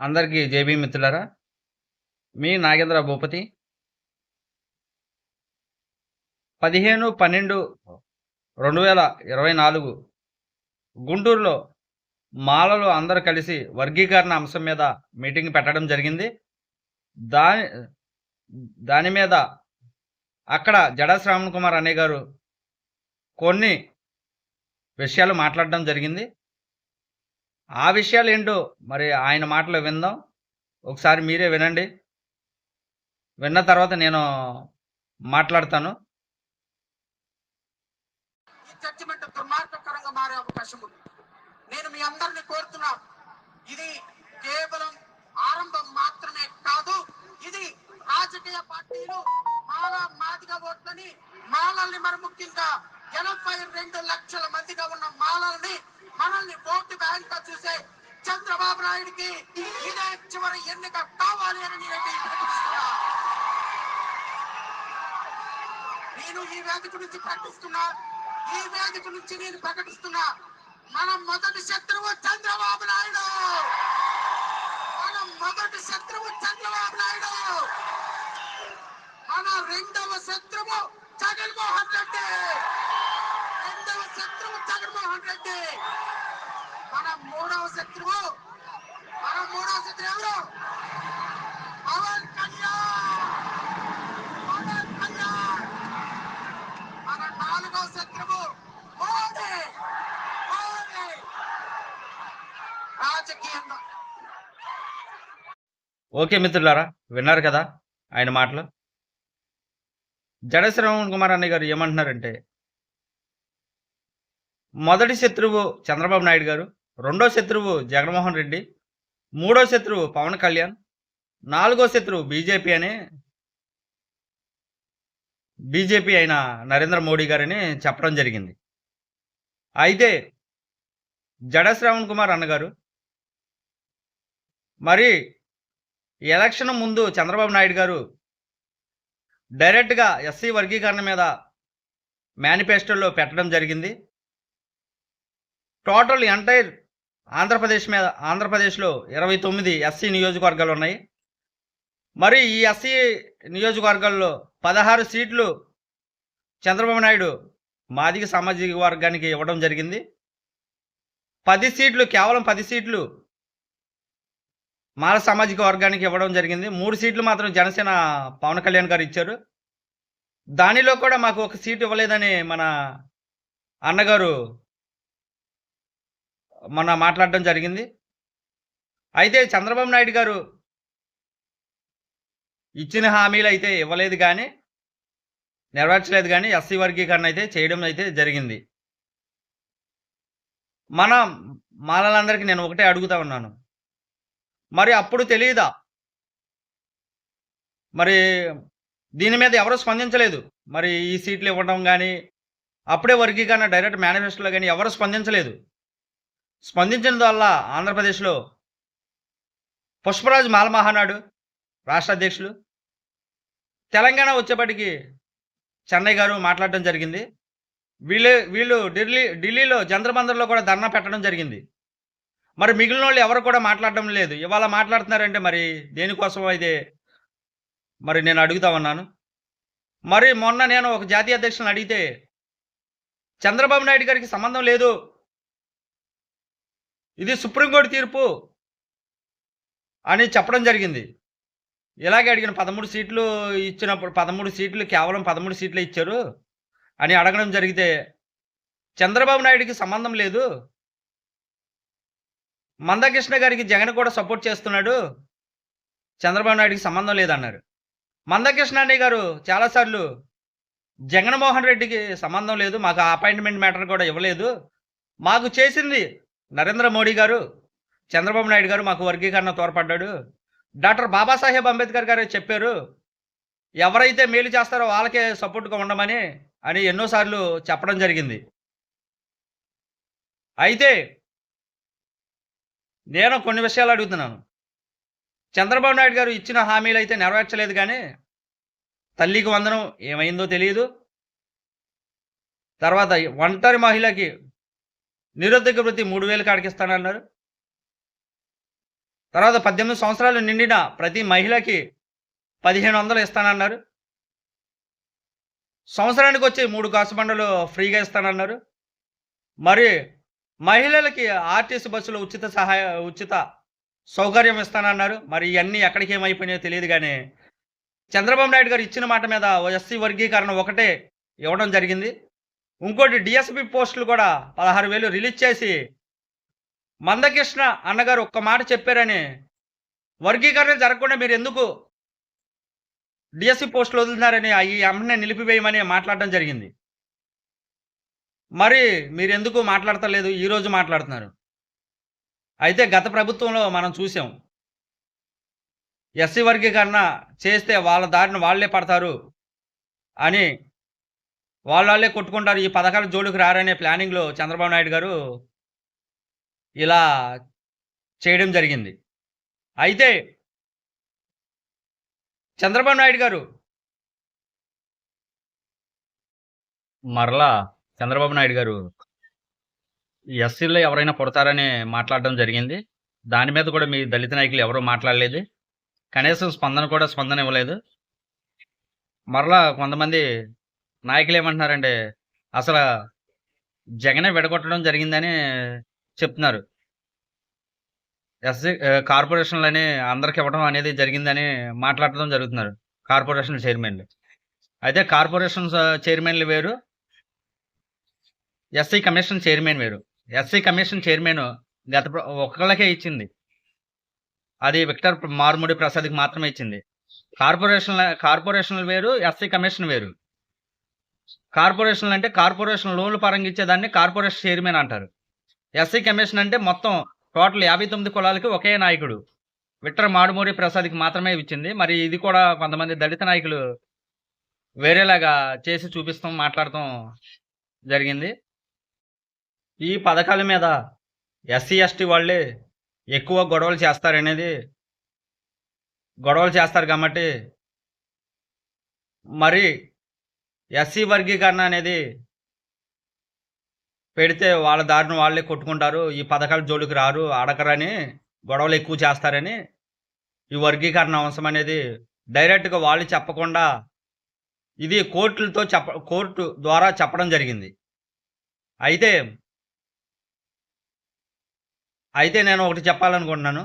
అందరికీ జేబీ మిత్రులారా. మీ నాగేంద్ర భూపతి. పదిహేను పన్నెండు రెండు వేల ఇరవై నాలుగు గుంటూరులో మాలలు అందరు కలిసి వర్గీకరణ అంశం మీద మీటింగ్ పెట్టడం జరిగింది. దాని దాని మీద అక్కడ జడా శ్రావణ్ కుమార్ అనే గారు కొన్ని విషయాలు మాట్లాడడం జరిగింది. ఆ విషయాలు ఏంటో మరి ఆయన మాటలు విందాం. ఒకసారి మీరే వినండి. విన్న తర్వాత నేను మాట్లాడతాను. ఈ జడ్జిమెంట్ దుర్మార్గకరంగా మారే అవకాశం ఉంది. నేను మీ అందరిని కోరుతున్నా ఇది కేవలం ఆరంభం మాత్రమే కాదు ఇది రాజకీయ పార్టీలు మాల మాదిగ ఓట్లని మాలల్ని మరి ముఖ్యంగా ఎనభై రెండు లక్షల మందిగా ఉన్న మాలల్ని మనల్ని ఓటు బ్యాంక్గా చూసే చంద్రబాబు నాయుడికి ఇదే చివరి ఎన్నిక కావాలి అని నేను ప్రకటిస్తున్నా. నేను ఈ వేదిక నుంచి ప్రకటిస్తున్నా. ఈ వేదిక నుంచి నేను ప్రకటిస్తున్నా. మన మొదటి శత్రువు చంద్రబాబు నాయుడు. మన మొదటి శత్రువు చంద్రబాబు నాయుడు. మన రెండవ శత్రువు జగన్మోహన్ రెడ్డి. రెండవ శత్రువు జగన్మోహన్ రెడ్డి. మన మూడవ శత్రువు మన మూడవ శత్రువు ఎవరు? పవన్ కళ్యాణ్. పవన్ కళ్యాణ్. మన నాలుగవ శత్రువు మోడీ. మోడీ. రాజకీయంగా ఓకే మిత్రులారా విన్నారు కదా ఆయన మాటలు? జడ శ్రవణ్ కుమార్ అన్నయ్య గారు ఏమంటున్నారంటే మొదటి శత్రువు చంద్రబాబు నాయుడు గారు రెండో శత్రువు జగన్మోహన్ రెడ్డి మూడో శత్రువు పవన్ కళ్యాణ్ నాలుగో శత్రువు బీజేపీ అని బీజేపీ అయిన నరేంద్ర మోడీ గారని చెప్పడం జరిగింది. అయితే జడ శ్రావణ్ కుమార్ అన్నగారు మరి ఎలక్షన్ ముందు చంద్రబాబు నాయుడు గారు డైరెక్ట్గా ఎస్సీ వర్గీకరణ మీద మేనిఫెస్టోలో పెట్టడం జరిగింది. టోటల్ ఎంటైర్ ఆంధ్రప్రదేశ్ మీద ఆంధ్రప్రదేశ్లో ఇరవై తొమ్మిది ఎస్సీ నియోజకవర్గాలు ఉన్నాయి మరి ఈ ఎస్సీ నియోజకవర్గాల్లో పదహారు సీట్లు చంద్రబాబు నాయుడు మాదిగ సామాజిక వర్గానికి ఇవ్వడం జరిగింది. పది సీట్లు కేవలం పది సీట్లు మాల సామాజిక వర్గానికి ఇవ్వడం జరిగింది. మూడు సీట్లు మాత్రం జనసేన పవన్ కళ్యాణ్ గారు ఇచ్చారు. దానిలో కూడా మాకు ఒక సీట్ ఇవ్వలేదని మన అన్నగారు మొన్న మాట్లాడడం జరిగింది. అయితే చంద్రబాబు నాయుడు గారు ఇచ్చిన హామీలు అయితే ఇవ్వలేదు కానీ నెరవేర్చలేదు కానీ ఎస్సీ వర్గీకరణ అయితే చేయడం అయితే జరిగింది. మన మాలలందరికీ నేను ఒకటే అడుగుతా ఉన్నాను. మరి అప్పుడు తెలియదా మరి దీని మీద ఎవరు స్పందించలేదు? మరి ఈ సీట్లు ఇవ్వడం కానీ అప్పుడే వర్గీకరణ డైరెక్ట్ మేనిఫెస్టోలో కానీ ఎవరు స్పందించలేదు? స్పందించిన వల్ల ఆంధ్రప్రదేశ్లో పుష్పరాజు మాలమహానాడు రాష్ట్ర అధ్యక్షులు తెలంగాణ వచ్చేప్పటికి చెన్నై గారు మాట్లాడడం జరిగింది. వీళ్ళు వీళ్ళు ఢిల్లీ ఢిల్లీలో జంతర్ కూడా ధర్నా పెట్టడం జరిగింది. మరి మిగిలిన వాళ్ళు ఎవరు కూడా మాట్లాడడం లేదు. ఇవాళ మాట్లాడుతున్నారంటే మరి దేనికోసం అయితే మరి నేను అడుగుతా ఉన్నాను. మరి మొన్న నేను ఒక జాతీయ అధ్యక్షులను అడిగితే చంద్రబాబు నాయుడు గారికి సంబంధం లేదు. ఇది సుప్రీంకోర్టు తీర్పు అని చెప్పడం జరిగింది. ఇలాగే అడిగిన పదమూడు సీట్లు ఇచ్చినప్పుడు పదమూడు సీట్లు కేవలం పదమూడు సీట్లు ఇచ్చారు అని అడగడం జరిగితే చంద్రబాబు నాయుడికి సంబంధం లేదు. మందకృష్ణ గారికి జగన్ కూడా సపోర్ట్ చేస్తున్నాడు. చంద్రబాబు నాయుడికి సంబంధం లేదన్నారు. మందకృష్ణ అన్నయ్య గారు చాలాసార్లు జగన్మోహన్ రెడ్డికి సంబంధం లేదు మాకు అపాయింట్మెంట్ మ్యాటర్ కూడా ఇవ్వలేదు. మాకు చేసింది నరేంద్ర మోడీ గారు చంద్రబాబు నాయుడు గారు మాకు వర్గీకరణ తోడ్పడ్డాడు. డాక్టర్ బాబాసాహెబ్ అంబేద్కర్ గారు చెప్పారు ఎవరైతే మేలు చేస్తారో వాళ్ళకే సపోర్ట్గా ఉండమని అని ఎన్నోసార్లు చెప్పడం జరిగింది. అయితే నేను కొన్ని విషయాలు అడుగుతున్నాను. చంద్రబాబు నాయుడు గారు ఇచ్చిన హామీలు అయితే నెరవేర్చలేదు కానీ తల్లికి వందనం ఏమైందో తెలియదు. తర్వాత ఒంటరి మహిళకి నిరుద్యోగ వృత్తి మూడు వేలు కాడికిస్తానన్నారు తర్వాత పద్దెనిమిది సంవత్సరాలు నిండిన ప్రతి మహిళకి పదిహేను వందలు ఇస్తానన్నారు. సంవత్సరానికి వచ్చి మూడు కాసు బండలు ఫ్రీగా ఇస్తానన్నారు. మరి మహిళలకి ఆర్టీసీ బస్సులో ఉచిత సహాయ ఉచిత సౌకర్యం ఇస్తానన్నారు. మరి ఇవన్నీ ఎక్కడికి ఏమైపోయినాయో తెలియదు కానీ చంద్రబాబు నాయుడు గారు ఇచ్చిన మాట మీద ఎస్సీ వర్గీకరణ ఒకటే ఇవ్వడం జరిగింది. ఇంకోటి డిఎస్పి పోస్టులు కూడా పదహారు వేలు రిలీజ్ చేసి మందకృష్ణ అన్నగారు ఒక్క మాట చెప్పారని వర్గీకరణ జరగకుండా మీరు ఎందుకు డిఎస్సి పోస్టులు వదులుతున్నారని ఈ అమ్మని నిలిపివేయమని మాట్లాడడం జరిగింది. మరి మీరెందుకు మాట్లాడతలేదు? ఈరోజు మాట్లాడుతున్నారు. అయితే గత ప్రభుత్వంలో మనం చూసాం. ఎస్సీ వర్గీకరణ చేస్తే వాళ్ళ దారిని వాళ్ళే పడతారు అని వాళ్ళ వాళ్ళే కొట్టుకుంటారు. ఈ పథకాల జోలికి రారనే ప్లానింగ్లో చంద్రబాబు నాయుడు గారు ఇలా చేయడం జరిగింది. అయితే చంద్రబాబు నాయుడు గారు మరలా చంద్రబాబు నాయుడు గారు ఎస్సీలో ఎవరైనా పుడతారని మాట్లాడడం జరిగింది. దాని మీద కూడా మీ దళిత నాయకులు ఎవరూ మాట్లాడలేదు. కనీసం స్పందన కూడా స్పందన ఇవ్వలేదు. మరలా కొంతమంది నాయకులు ఏమంటున్నారంటే అసలు జగనే విడగొట్టడం జరిగిందని చెప్తున్నారు. ఎస్సీ కార్పొరేషన్లని అందరికి ఇవ్వడం అనేది జరిగిందని మాట్లాడటం జరుగుతున్నారు కార్పొరేషన్ చైర్మన్లు. అయితే కార్పొరేషన్ చైర్మన్లు వేరు ఎస్సీ కమిషన్ చైర్మన్ వేరు. ఎస్సీ కమిషన్ చైర్మన్ గత ఒక్కళ్ళకే ఇచ్చింది. అది విక్టర్ మారుముడి ప్రసాద్కి మాత్రమే ఇచ్చింది. కార్పొరేషన్ కార్పొరేషన్లు వేరు ఎస్సీ కమిషన్ వేరు. కార్పొరేషన్లు అంటే కార్పొరేషన్ లోన్లు పరంగా ఇచ్చేదాన్ని కార్పొరేషన్ చైర్మన్ అంటారు. ఎస్సీ కమిషన్ అంటే మొత్తం టోటల్ యాభై తొమ్మిది కులాలకి ఒకే నాయకుడు. విక్టర్ మాడుమూరి ప్రసాద్కి మాత్రమే ఇచ్చింది. మరి ఇది కూడా కొంతమంది దళిత నాయకులు వేరేలాగా చేసి చూపిస్తాం మాట్లాడటం జరిగింది. ఈ పథకాల మీద ఎస్సీ ఎస్టీ వాళ్ళే ఎక్కువ గొడవలు చేస్తారనేది గొడవలు చేస్తారు కాబట్టి మరి ఎస్సీ వర్గీకరణ అనేది పెడితే వాళ్ళ దారిని వాళ్ళే కొట్టుకుంటారు ఈ పథకాల జోలికి రారు అడగరని గొడవలు ఎక్కువ చేస్తారని ఈ వర్గీకరణ అంశం అనేది డైరెక్ట్గా వాళ్ళు చెప్పకుండా ఇది కోర్టులతో చెప్ప కోర్టు ద్వారా చెప్పడం జరిగింది. అయితే అయితే నేను ఒకటి చెప్పాలనుకుంటున్నాను.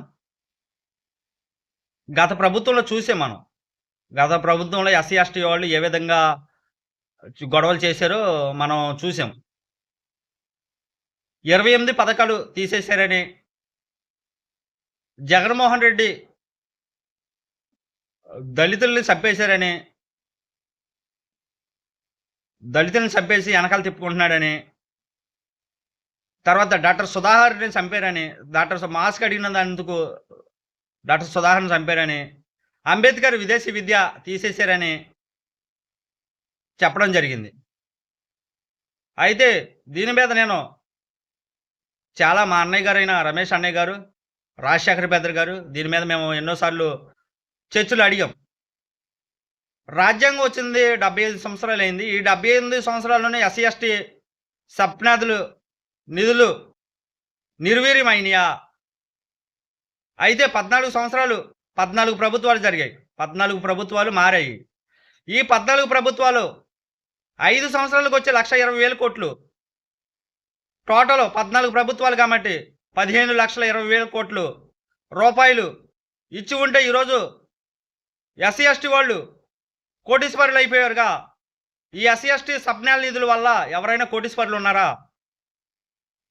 గత ప్రభుత్వంలో చూసే మనం. గత ప్రభుత్వంలో ఎస్సీ ఎస్టీ వాళ్ళు ఏ విధంగా గొడవలు చేశారో మనం చూసాం ఇరవై ఎనిమిది పథకాలు తీసేశారని జగన్మోహన్ రెడ్డి దళితుల్ని చంపేశారని దళితుల్ని చంపేసి వెనకాల తిప్పుకుంటున్నాడని తర్వాత డాక్టర్ సుధాకర్ని చంపారని డాక్టర్ మాస్క్ అడిగిన దానికి డాక్టర్ సుధాకర్ని చంపారని అంబేద్కర్ విదేశీ విద్య తీసేశారని చెప్పడం జరిగింది. అయితే దీని మీద నేను చాలా మా అన్నయ్య గారైన రమేష్ అన్నయ్య గారు రాజశేఖర పెద్దర్ గారు దీని మీద మేము ఎన్నోసార్లు చర్చలు అడిగాం. రాజ్యాంగం వచ్చింది డెబ్బై ఐదు సంవత్సరాలు అయింది. ఈ డెబ్బై ఎనిమిది సంవత్సరాల్లోనే ఎస్సీ ఎస్టీ సప్నాదులు నిధులు నిర్వీర్యమైనయా? అయితే పద్నాలుగు సంవత్సరాలు పద్నాలుగు ప్రభుత్వాలు జరిగాయి. పద్నాలుగు ప్రభుత్వాలు మారాయి. ఈ పద్నాలుగు ప్రభుత్వాలు ఐదు సంవత్సరాలకు వచ్చే లక్ష ఇరవై వేల కోట్లు. టోటల్ పద్నాలుగు ప్రభుత్వాలు కాబట్టి పదిహేను లక్షల ఇరవై వేల కోట్లు. రూపాయలు ఇచ్చి ఉంటే ఈరోజు ఎస్సీ ఎస్టీ వాళ్ళు కోటీశ్వరులు అయిపోయారుగా. ఈ ఎస్సీ ఎస్టీ సప్నాల నిధుల వల్ల ఎవరైనా కోటీశ్వరులు ఉన్నారా?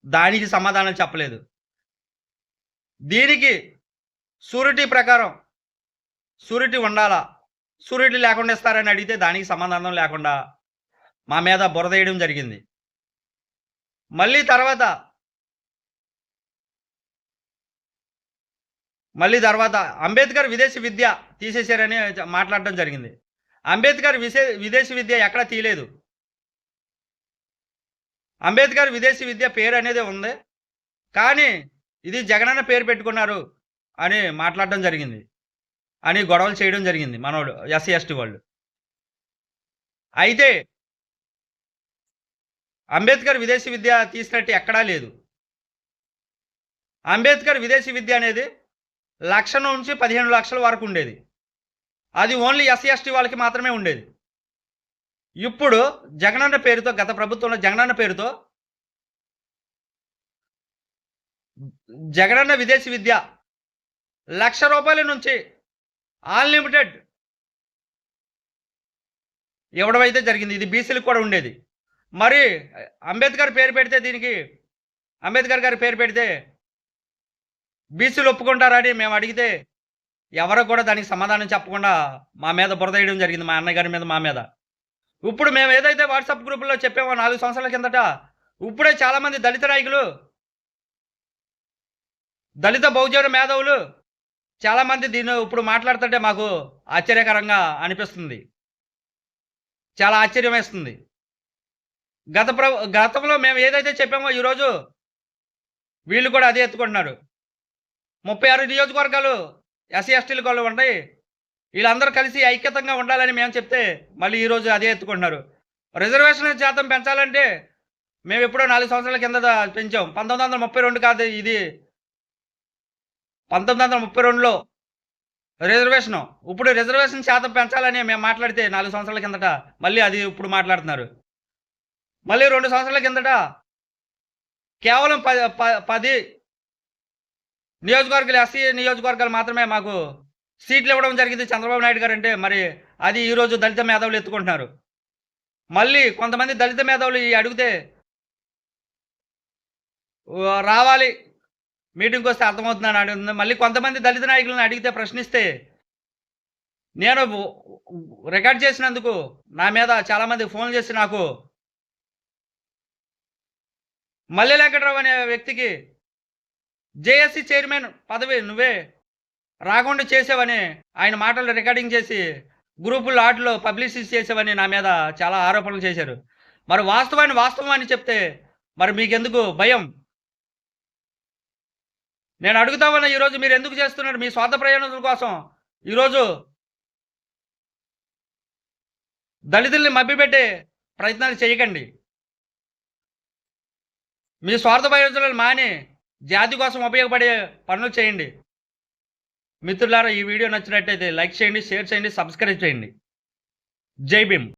దానికి సమాధానం చెప్పలేదు. దీనికి సూరిటీ ప్రకారం సూరిటీ ఉండాలా? సూరిటీ లేకుండా ఇస్తారని అడిగితే దానికి సమాధానం లేకుండా మా మీద బురదేయడం జరిగింది. మళ్ళీ తర్వాత మళ్ళీ తర్వాత అంబేద్కర్ విదేశీ విద్య తీసేశారని మాట్లాడడం జరిగింది. అంబేద్కర్ విశే విదేశీ విద్య ఎక్కడ తీయలేదు. అంబేద్కర్ విదేశీ విద్య పేరు అనేది ఉంది. కానీ ఇది జగనన్న పేరు పెట్టుకున్నారు అని మాట్లాడడం జరిగింది. అని గొడవలు చేయడం జరిగింది మనోడు ఎస్సీ ఎస్టీ వాళ్ళు. అయితే అంబేద్కర్ విదేశీ విద్య తీసినట్టు ఎక్కడా లేదు. అంబేద్కర్ విదేశీ విద్య అనేది లక్ష నుంచి పదిహేను లక్షల వరకు ఉండేది. అది ఓన్లీ ఎస్సీ ఎస్టీ వాళ్ళకి మాత్రమే ఉండేది. ఇప్పుడు జగనన్న పేరుతో గత ప్రభుత్వంలో జగనన్న పేరుతో జగనన్న విదేశీ విద్య లక్ష రూపాయల నుంచి అన్లిమిటెడ్ ఇవ్వడం అయితే జరిగింది. ఇది బీసీలకు కూడా ఉండేది. మరి అంబేద్కర్ పేరు పెడితే దీనికి? అంబేద్కర్ గారి పేరు పెడితే బీసీలు ఒప్పుకుంటారని మేము అడిగితే ఎవరు కూడా దానికి సమాధానం చెప్పకుండా మా మీద బురద వేయడం జరిగింది మా అన్నయ్య గారి మీద మా మీద. ఇప్పుడు మేము ఏదైతే వాట్సాప్ గ్రూపుల్లో చెప్పామో నాలుగు సంవత్సరాల కిందట ఇప్పుడే చాలామంది దళిత నాయకులు దళిత బహుజన మేధావులు చాలామంది దీన్ని ఇప్పుడు మాట్లాడుతుంటే మాకు ఆశ్చర్యకరంగా అనిపిస్తుంది. చాలా ఆశ్చర్యం వేస్తుంది గత ప్ర గతంలో మేము ఏదైతే చెప్పామో ఈరోజు వీళ్ళు కూడా అదే ఎత్తుకుంటున్నారు. ముప్పై ఆరు నియోజకవర్గాలు ఎస్సీ ఎస్టీలు వాళ్ళు ఉంటాయి వీళ్ళందరూ కలిసి ఐక్యతంగా ఉండాలని మేము చెప్తే మళ్ళీ ఈరోజు అదే ఎత్తుకుంటున్నారు. రిజర్వేషన్ శాతం పెంచాలంటే మేము ఎప్పుడో నాలుగు సంవత్సరాల కింద పెంచాం. పంతొమ్మిది వందల ముప్పై రెండు కాదు ఇది. పంతొమ్మిది వందల ముప్పై రెండులో రిజర్వేషన్. ఇప్పుడు రిజర్వేషన్ శాతం పెంచాలని మేము మాట్లాడితే నాలుగు సంవత్సరాల కిందట మళ్ళీ అది ఇప్పుడు మాట్లాడుతున్నారు. మళ్ళీ రెండు సంవత్సరాల కిందట కేవలం పది ప- పది నియోజకవర్గాలు ఎస్సీ నియోజకవర్గాలు మాత్రమే మాకు సీట్లు ఇవ్వడం జరిగింది చంద్రబాబు నాయుడు గారు అంటే మరి అది ఈరోజు దళిత మేధావులు ఎత్తుకుంటున్నారు. మళ్ళీ కొంతమంది దళిత మేధావులు ఈ అడిగితే రావాలి మీటింగ్కి వస్తే అర్థమవుతుందని అడుగుతుంది మళ్ళీ కొంతమంది దళిత నాయకులను అడిగితే ప్రశ్నిస్తే నేను రికార్డ్ చేసినందుకు నా మీద చాలామంది ఫోన్ చేసి నాకు మల్లె అనే వ్యక్తికి జేఎస్సీ చైర్మన్ పదవి నువ్వే రాకుండా చేసావని ఆయన మాటలు రికార్డింగ్ చేసి గ్రూపుల్లో ఆటలో పబ్లిసిటీ చేసావని నా మీద చాలా ఆరోపణలు చేశారు. మరి వాస్తవాన్ని వాస్తవం అని చెప్తే మరి మీకెందుకు భయం? నేను అడుగుతామన్నా ఈరోజు మీరు ఎందుకు చేస్తున్నారు? మీ స్వార్థ ప్రయోజనం కోసం ఈరోజు దళితుల్ని మభ్యపెట్టే ప్రయత్నాలు చేయకండి. మీ స్వార్థ ప్రయోజనాలు మాని. జాతి కోసం ఉపయోగపడే పనులు చేయండి. మిత్రులారా ఈ వీడియో నచ్చినట్టయితే లైక్ చేయండి షేర్ చేయండి సబ్స్క్రైబ్ చేయండి. జై భీమ్.